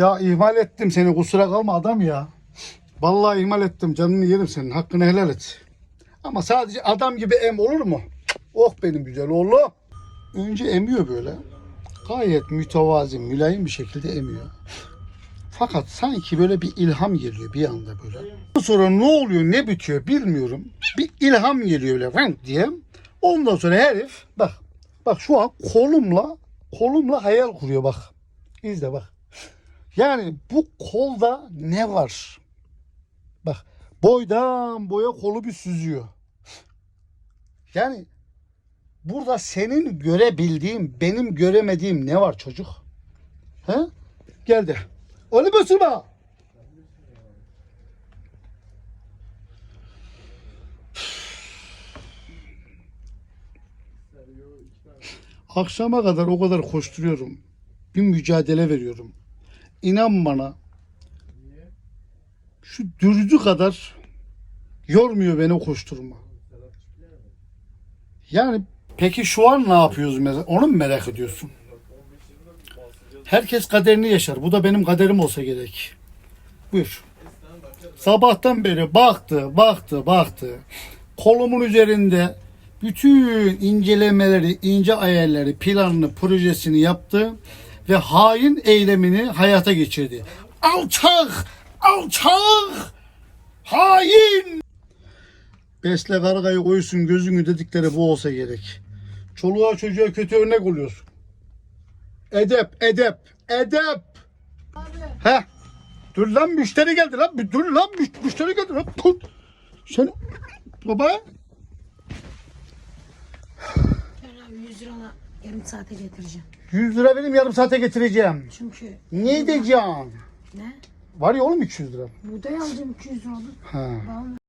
Ya ihmal ettim seni kusura kalma adam ya. Vallahi ihmal ettim canını yerim senin hakkını helal et. Ama sadece adam gibi em olur mu? Oh benim güzel oğlum. Önce emiyor böyle. Gayet mütevazi, mülayim bir şekilde emiyor. Fakat sanki böyle bir ilham geliyor bir anda böyle. Sonra ne oluyor ne bitiyor bilmiyorum. Bir ilham geliyor öyle vank diye. Ondan sonra herif bak bak şu an kolumla kolumla hayal kuruyor bak. İzle bak. Yani bu kolda ne var? Bak boydan boya kolu bir süzüyor. Yani burada senin görebildiğin, benim göremediğim ne var çocuk? He? Gel de. Öyle basma. Akşama kadar o kadar koşturuyorum. Bir mücadele veriyorum. İnan bana şu dürdü kadar yormuyor beni o koşturma. Yani peki şu an ne yapıyoruz mesela? Onu mu merak ediyorsun? Herkes kaderini yaşar. Bu da benim kaderim olsa gerek. Buyur. Sabahtan beri baktı, baktı, baktı. Kolumun üzerinde bütün incelemeleri, ince ayarları, planını, projesini yaptı ve hain eylemini hayata geçirdi. Alçak! Alçak! Hain! Besle kargayı koysun gözünü dedikleri bu olsa gerek. Çoluğa çocuğa kötü örnek oluyorsun. Edep, edep, edep. He. Dur lan müşteri geldi lan. Bir Dur lan müş- müşteri geldi lan. Dur. Sen baba Ben abi 100 lirana yarım saate getireceğim. 100 lira benim yarım saate getireceğim. Çünkü Ne edeceğim? ne? Var ya oğlum 300 lira. Buğday alacağım 200 lira olur. Ha. Bağlı